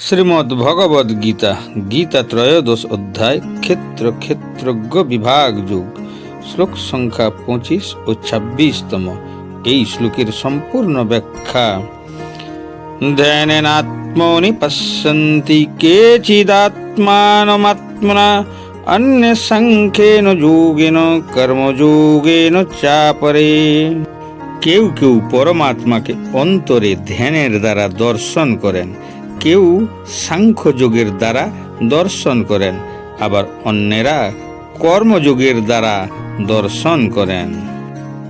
শ্রীমদ্ ভগবদ গীতা গীতা ত্রয়োদশ অধ্যায়, ক্ষেত্র ক্ষেত্রজ্ঞ বিভাগ যুগ, শ্লোক সংখ্যা পঁচিশ ও ছাব্বিশতম। এই শ্লোকের সম্পূর্ণ ব্যাখ্যা। ধ্যানেনাত্মনি পশ্যন্তি কেচিদাত্মানমাত্মনা অন্য সংখ্যেন যোগেন কর্মযোগেন চাপরে। কেউ কেউ পরমাত্মাকে অন্তরে ধ্যানের দ্বারা দর্শন করেন। কেউ সাংখ্যযোগের দ্বারা দর্শন করেন, আবার অন্যেরা কর্মযোগের দ্বারা দর্শন করেন।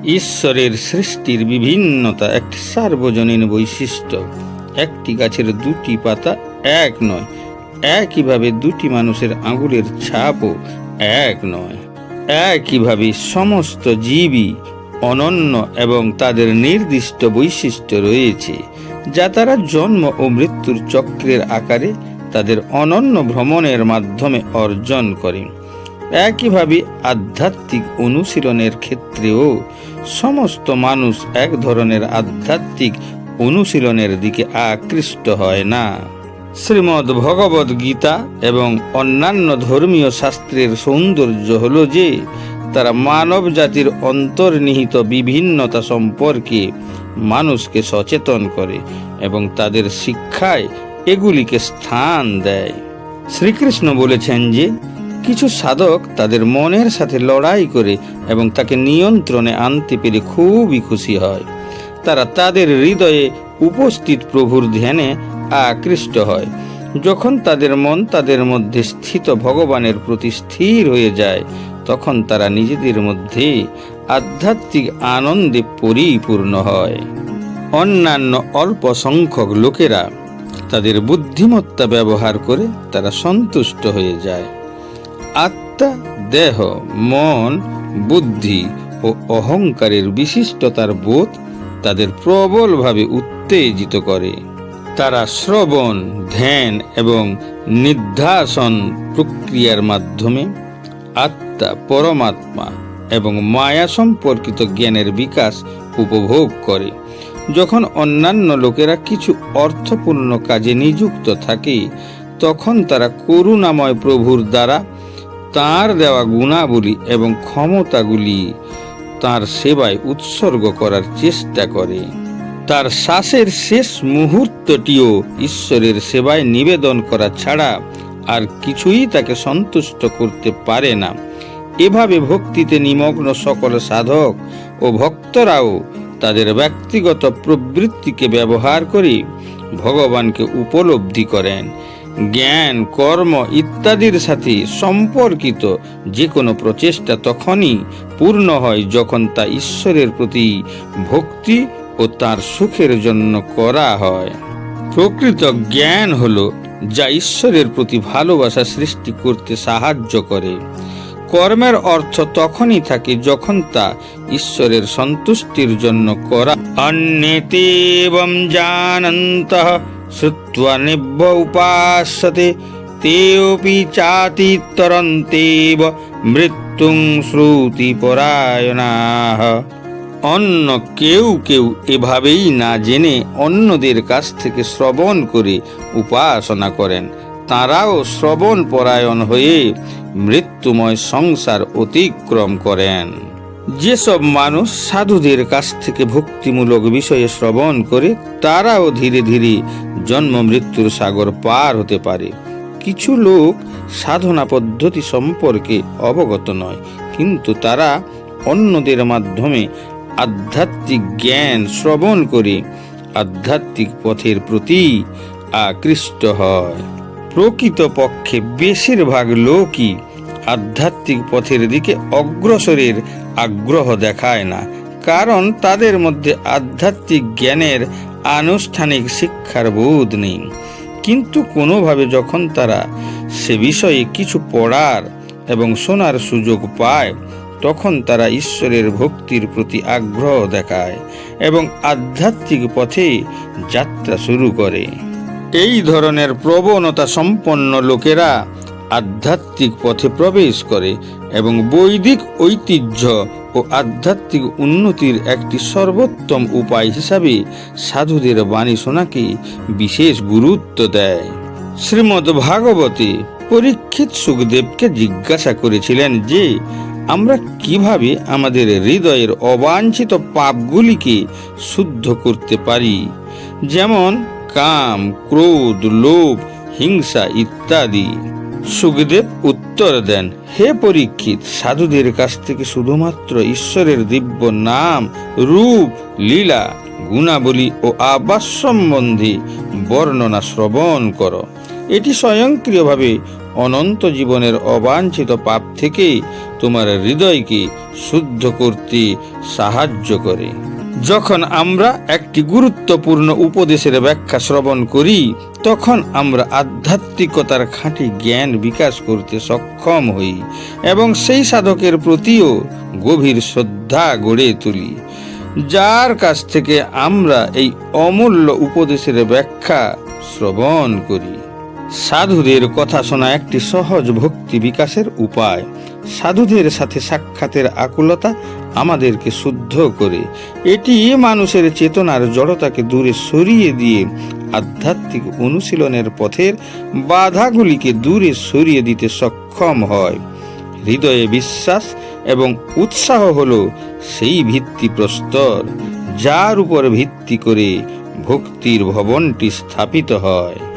ঈশ্বরের সৃষ্টির বিভিন্নতা একটি সার্বজনীন বৈশিষ্ট্য। একটি গাছের দুটি পাতা এক নয়, একইভাবে দুটি মানুষের আঙুলের ছাপও এক নয়। একইভাবে সমস্ত জীবই অনন্য এবং তাদের নির্দিষ্ট বৈশিষ্ট্য রয়েছে। যা তারা জন্ম ও মৃত্যুর চক্রের আকারে তাদের অনন্য ভ্রমণের মাধ্যমে অর্জন করে। একইভাবে আধ্যাত্মিক অনুশীলনের ক্ষেত্রেও সমস্ত মানুষ এক ধরনের আধ্যাত্মিক অনুশীলনের দিকে আকৃষ্ট হয় না। শ্রীমদ্ ভগবদ গীতা এবং অন্যান্য ধর্মীয় শাস্ত্রের সৌন্দর্য হল যে তারা মানব জাতির অন্তর্নিহিত বিভিন্নতা সম্পর্কে মানুষকে সচেতন করে এবং তাদের শিক্ষায় এগুলিকে স্থান দেয়। শ্রীকৃষ্ণ বলেছেন যে, কিছু সাধক তাদের মনের সাথে লড়াই করে এবং তাকে নিয়ন্ত্রণে আনতে পেরে খুবই খুশি হয়। তারা তাদের হৃদয়ে উপস্থিত প্রভুর ধ্যানে আকৃষ্ট হয়। যখন তাদের মন তাদের মধ্যে স্থিত ভগবানের প্রতি স্থির হয়ে যায় তখন তারা নিজেদের মধ্যে আধ্যাত্মিক আনন্দে পরিপূর্ণ হয়। অন্যান্য অল্প সংখ্যক লোকেরা তাদের বুদ্ধিমত্তা ব্যবহার করে তারা সন্তুষ্ট হয়ে যায়। আত্মা, দেহ, মন, বুদ্ধি ও অহংকারের বিশিষ্টতার বোধ তাদের প্রবলভাবে উত্তেজিত করে। তারা শ্রবণ, ধ্যান এবং নিধ্যাসন প্রক্রিয়ার মাধ্যমে আত্মা পরমাত্মা এবং মায়া সম্পর্কিত জ্ঞানের বিকাশ উপভোগ করে। যখন অন্যান্য লোকেরা কিছু অর্থপূর্ণ কাজে নিযুক্ত থাকে, তখন তারা করুণাময় প্রভুর দ্বারা তার দেওয়া গুণাবলী এবং ক্ষমতাগুলি তার সেবায় উৎসর্গ করার চেষ্টা করে। তার শ্বাসের শেষ মুহূর্তটিও ঈশ্বরের সেবায় নিবেদন করা ছাড়া কিছুই তাকে সন্তুষ্ট করতে পারে না। এভাবে ভক্তিতে নিমগ্ন সকল সাধক ও ভক্তরাও তাদের ব্যক্তিগত প্রবৃত্তিকে ব্যবহার করে ভগবানকে উপলব্ধি করেন। জ্ঞান, কর্ম ইত্যাদির সাথে সম্পর্কিত যে কোনো প্রচেষ্টা তখনই পূর্ণ হয় যখন তা ঈশ্বরের প্রতি ভক্তি ও তার সুখের জন্য করা হয়। প্রকৃত জ্ঞান হলো যা ঈশ্বরের প্রতি ভালোবাসা সৃষ্টি করতে সাহায্য করে। কর্মের অর্থ তখনই থাকে যখন তা ঈশ্বরের সন্তুষ্টির জন্য করা। অন্যতেবম জানন্ত শ্রুত্বা নিব্য উপাসতে তেপি চাতিতরন্তেব মৃত্যুং শ্রুতি পরায়ণাহ অন্য কেউ কেউ এভাবেই না জেনে অন্যদের কাছ থেকে শ্রবণ করে উপাসনা করেন। তাঁরাও শ্রবণ পরায়ণ হয়ে মৃত্যুময় সংসার অতিক্রম করেন। যেসব মানুষ সাধুদের কাছ থেকে ভক্তিমূলক বিষয়ে শ্রবণ করে, তারাও ধীরে ধীরে জন্ম মৃত্যুর সাগর পার হতে পারে। কিছু লোক সাধনা পদ্ধতি সম্পর্কে অবগত নয়, কিন্তু তারা অন্যদের মাধ্যমে আধ্যাত্মিক জ্ঞান শ্রবণ করে, আধ্যাত্মিক পথের প্রতি আকৃষ্ট হয়। প্রকৃতপক্ষে বেশিরভাগ লোকই আধ্যাত্মিক পথের দিকে অগ্রসরের আগ্রহ দেখায় না, কারণ তাদের মধ্যে আধ্যাত্মিক জ্ঞানের আনুষ্ঠানিক শিক্ষার বোধ নেই। কিন্তু কোনোভাবে যখন তারা সে বিষয়ে কিছু পড়ার এবং শোনার সুযোগ পায় তখন তারা ঈশ্বরের ভক্তির প্রতি আগ্রহ দেখায় এবং আধ্যাত্মিক পথে যাত্রা শুরু করে। এই ধরনের প্রবণতা সম্পন্ন লোকেরা আধ্যাত্মিক পথে প্রবেশ করে এবং বৈদিক ঐতিহ্য ও আধ্যাত্মিক উন্নতির একটি সর্বোত্তম উপায় হিসাবে সাধুদের বাণী শোনাকে বিশেষ গুরুত্ব দেয়। শ্রীমদ্ ভাগবতী পরীক্ষিত সুখদেবকে জিজ্ঞাসা করেছিলেন যে আমরা কীভাবে আমাদের হৃদয়ের অবাঞ্ছিত পাপগুলিকে শুদ্ধ করতে পারি? যেমন কাম, ক্রোধ, লোভ, হিংসা ইত্যাদি। সুখদেব উত্তর দেন, হে পরীক্ষিত, সাধুদের কাছ থেকে শুধুমাত্র ঈশ্বরের দিব্য নাম, রূপ, লীলা, গুণাবলী ও আবাস সম্বন্ধে বর্ণনা শ্রবণ করো। এটি স্বয়ংক্রিয়ভাবে অনন্ত জীবনের অবাঞ্ছিত পাপ থেকে তোমার হৃদয়কে শুদ্ধ করতে সাহায্য করে। যখন আমরা একটি গুরুত্বপূর্ণ উপদেশের ব্যাখ্যা শ্রবণ করি, তখন আমরা আধ্যাত্মিকতার খাঁটি জ্ঞান বিকাশ করতে সক্ষম হই এবং সেই সাধকের প্রতিও গভীর শ্রদ্ধা গড়ে তুলি। যার কাছ থেকে আমরা এই অমূল্য উপদেশের ব্যাখ্যা শ্রবণ করি। সাধুদের কথা শোনা একটি সহজ ভক্তি বিকাশের উপায়। সাধুদের সাথে সাক্ষাতের আকুলতা আমাদেরকে শুদ্ধ করে। এটি মানুষের চেতনার জড়তাকে দূরে সরিয়ে দিয়ে আধ্যাত্মিক অনুশীলনের পথের বাধাগুলিকে দূরে সরিয়ে দিতে সক্ষম হয়। হৃদয়ে বিশ্বাস এবং উৎসাহ হল সেই ভিত্তি প্রস্তর, যার উপর ভিত্তি করে ভক্তির ভবনটি স্থাপিত হয়।